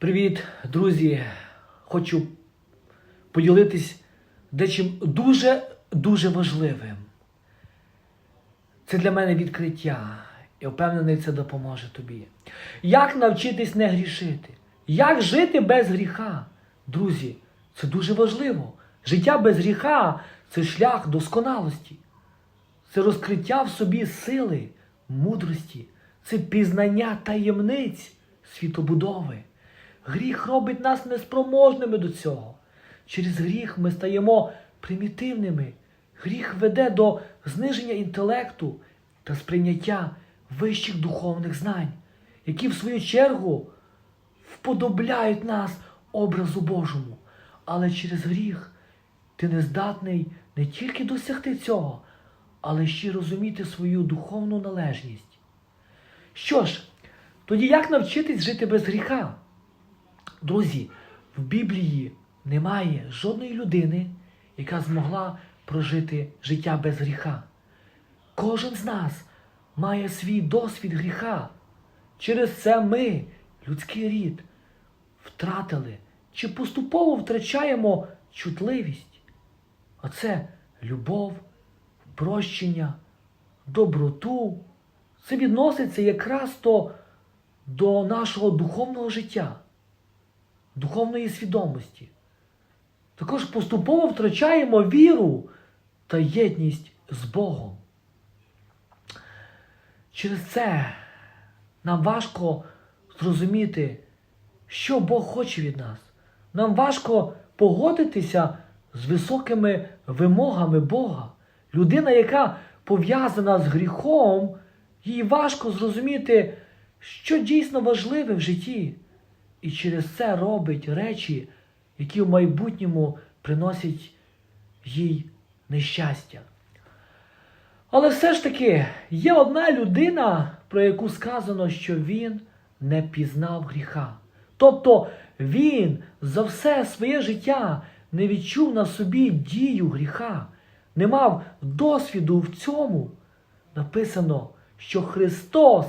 Привіт, друзі! Хочу поділитись дечим дуже-дуже важливим. Це для мене відкриття. Я впевнений, це допоможе тобі. Як навчитись не грішити? Як жити без гріха? Друзі, це дуже важливо. Життя без гріха це шлях досконалості. Це розкриття в собі сили, мудрості, це пізнання таємниць світобудови. Гріх робить нас неспроможними до цього. Через гріх ми стаємо примітивними. Гріх веде до зниження інтелекту та сприйняття вищих духовних знань, які в свою чергу вподобляють нас образу Божому. Але через гріх ти не здатний не тільки досягти цього, але ще й розуміти свою духовну належність. Що ж, тоді як навчитись жити без гріха? Друзі, в Біблії немає жодної людини, яка змогла прожити життя без гріха. Кожен з нас має свій досвід гріха. Через це ми, людський рід, втратили чи поступово втрачаємо чутливість. А це любов, прощення, доброту. Це відноситься якраз то до нашого духовного життя, духовної свідомості. Також поступово втрачаємо віру та єдність з Богом. Через це нам важко зрозуміти, що Бог хоче від нас. Нам важко погодитися з високими вимогами Бога. Людина, яка пов'язана з гріхом, їй важко зрозуміти, що дійсно важливе в житті. І через це робить речі, які в майбутньому приносять їй нещастя. Але все ж таки є одна людина, про яку сказано, що він не пізнав гріха. Тобто він за все своє життя не відчув на собі дію гріха, не мав досвіду в цьому. Написано, що Христос,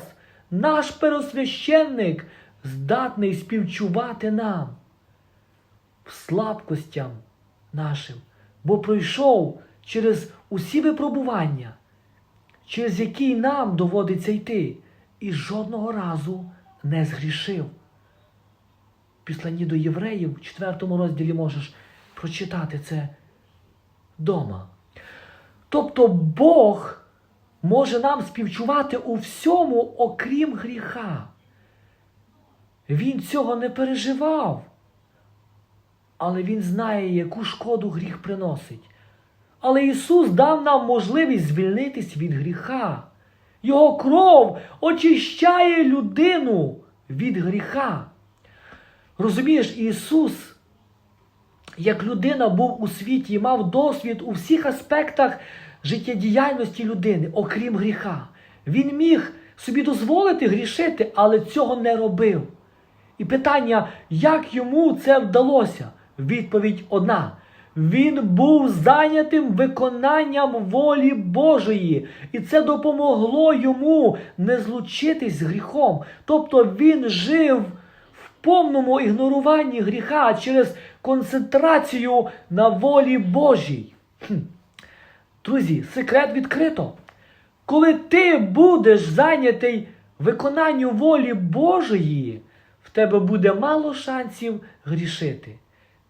наш первосвященник, здатний співчувати нам слабкостям нашим, бо пройшов через усі випробування, через які нам доводиться йти, і жодного разу не згрішив. В Післанні до євреїв в 4 розділі можеш прочитати це вдома. Тобто Бог може нам співчувати у всьому, окрім гріха. Він цього не переживав. Але Він знає, яку шкоду гріх приносить. Але Ісус дав нам можливість звільнитись від гріха. Його кров очищає людину від гріха. Розумієш, Ісус, як людина був у світі і мав досвід у всіх аспектах життєдіяльності людини, окрім гріха. Він міг собі дозволити грішити, але цього не робив. І питання, як йому це вдалося? Відповідь одна. Він був зайнятим виконанням волі Божої, і це допомогло йому не злучитись з гріхом. Тобто він жив в повному ігноруванні гріха через концентрацію на волі Божій. Хм. Друзі, секрет відкрито. Коли ти будеш зайнятий виконанню волі Божої, в тебе буде мало шансів грішити.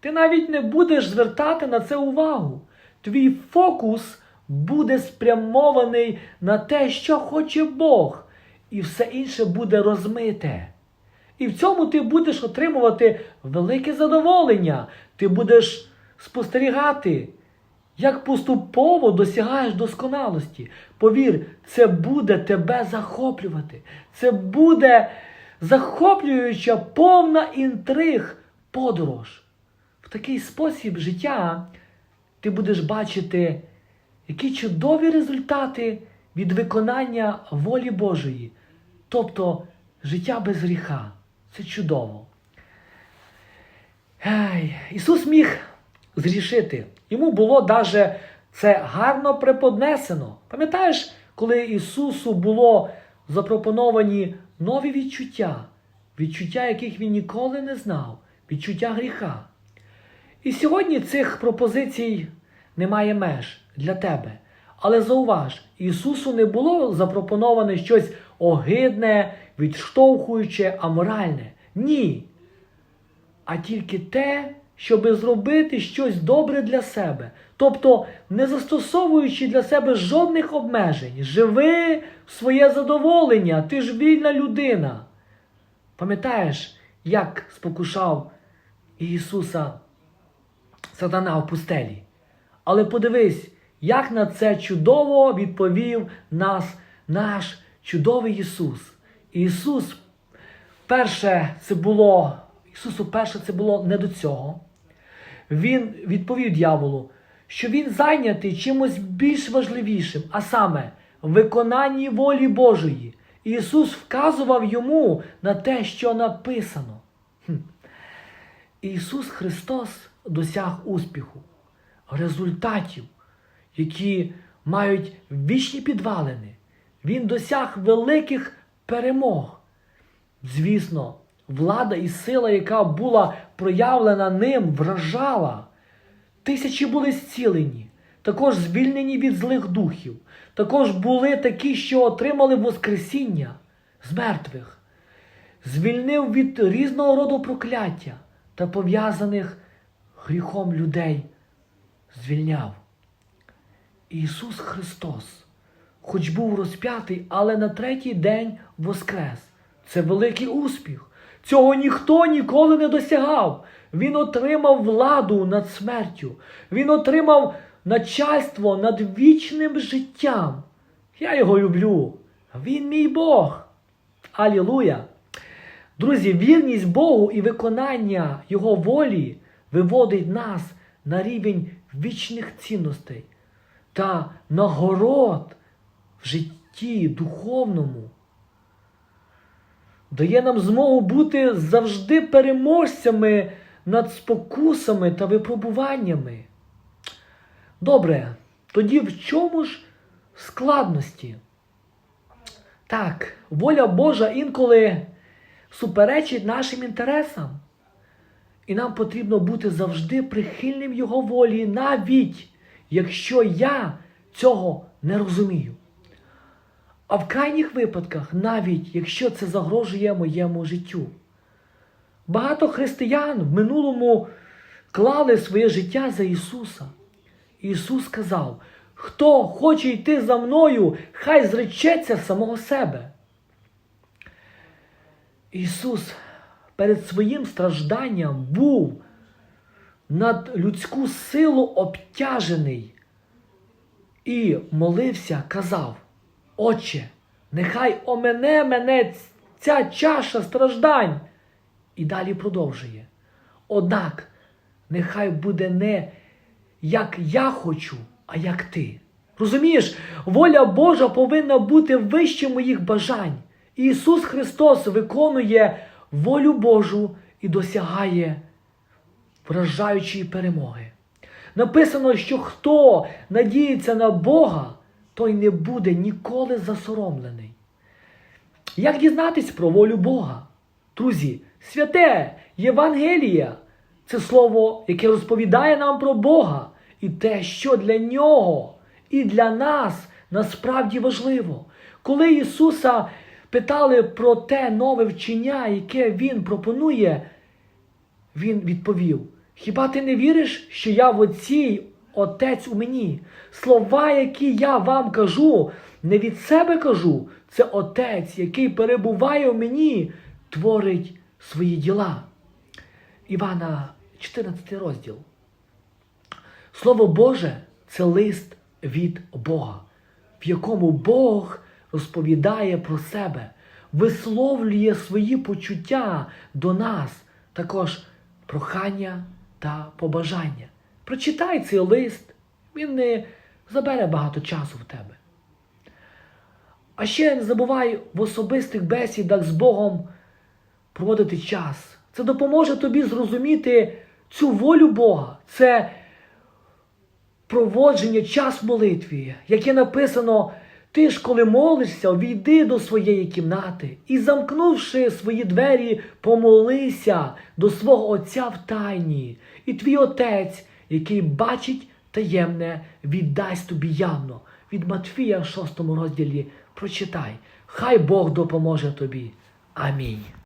Ти навіть не будеш звертати на це увагу. Твій фокус буде спрямований на те, що хоче Бог, і все інше буде розмите. І в цьому ти будеш отримувати велике задоволення. Ти будеш спостерігати, як поступово досягаєш досконалості. Повір, це буде тебе захоплювати. Це буде захоплююча повна інтриг подорож. В такий спосіб життя ти будеш бачити, які чудові результати від виконання волі Божої. Тобто життя без гріха. Це чудово. Ей, Ісус міг зрішити. Йому було даже це гарно преподнесено. Пам'ятаєш, коли Ісусу було запропоновані нові відчуття? відчуття, яких він ніколи не знав, відчуття гріха. І сьогодні цих пропозицій немає меж для тебе. Але зауваж, Ісусу не було запропоноване щось огидне, відштовхуюче, аморальне. Ні. А тільки те, щоби зробити щось добре для себе. Тобто, не застосовуючи для себе жодних обмежень, живи в своє задоволення, ти ж вільна людина. Пам'ятаєш, як спокушав Ісуса сатана в пустелі? Але подивись, як на це чудово відповів нас наш чудовий Ісус. Ісус, перше, це було, Ісусу перше це було не до цього. Він відповів дьяволу, що він зайнятий чимось більш важливішим, а саме виконанні волі Божої. Ісус вказував йому на те, що написано. Ісус Христос досяг успіху, результатів, які мають вічні підвалини. Він досяг великих перемог. Звісно, влада і сила, яка була проявлена ним, вражала. Тисячі були зцілені, також звільнені від злих духів. Також були такі, що отримали Воскресіння з мертвих, звільнив від різного роду прокляття та пов'язаних гріхом людей. Звільняв. Ісус Христос, хоч був розп'ятий, але на третій день воскрес. Це великий успіх. Цього ніхто ніколи не досягав. Він отримав владу над смертю. Він отримав начальство над вічним життям. Я його люблю. Він мій Бог. Алілуя! Друзі, вірність Богу і виконання Його волі виводить нас на рівень вічних цінностей та нагород в житті духовному. Дає нам змогу бути завжди переможцями над спокусами та випробуваннями. Добре, тоді в чому ж складності? Так, воля Божа інколи суперечить нашим інтересам. І нам потрібно бути завжди прихильним Його волі, навіть якщо я цього не розумію. А в крайніх випадках, навіть якщо це загрожує моєму життю. Багато християн в минулому клали своє життя за Ісуса. Ісус сказав, хто хоче йти за мною, хай зречеться самого себе. Ісус перед своїм стражданням був над людську силу обтяжений і молився, казав, Отче, нехай омене мене ця чаша страждань. І далі продовжує. Однак, нехай буде не як я хочу, а як ти. Розумієш, воля Божа повинна бути вище моїх бажань. Ісус Христос виконує волю Божу і досягає вражаючої перемоги. Написано, що хто надіється на Бога, той не буде ніколи засоромлений. Як дізнатись про волю Бога? Друзі, святе Євангелія це слово, яке розповідає нам про Бога і те, що для нього і для нас насправді важливо. Коли Ісуса питали про те нове вчення, яке Він пропонує, Він відповів: Хіба ти не віриш, що я в Отці, Отець у мені? Слова, які я вам кажу, не від себе кажу, це Отець, який перебуває в мені, творить свої діла. Івана, 14 розділ. Слово Боже це лист від Бога, в якому Бог розповідає про себе, висловлює свої почуття до нас, також прохання та побажання. Прочитай цей лист, він не забере багато часу в тебе. А ще не забувай в особистих бесідах з Богом проводити час. Це допоможе тобі зрозуміти цю волю Бога. Це проводження час в молитві, яке написано, Ти ж, коли молишся, увійди до своєї кімнати і, замкнувши свої двері, помолися до свого Отця в тайні, і твій Отець, який бачить таємне, віддасть тобі явно. Від Матфія, в 6 розділі, прочитай. Хай Бог допоможе тобі. Амінь.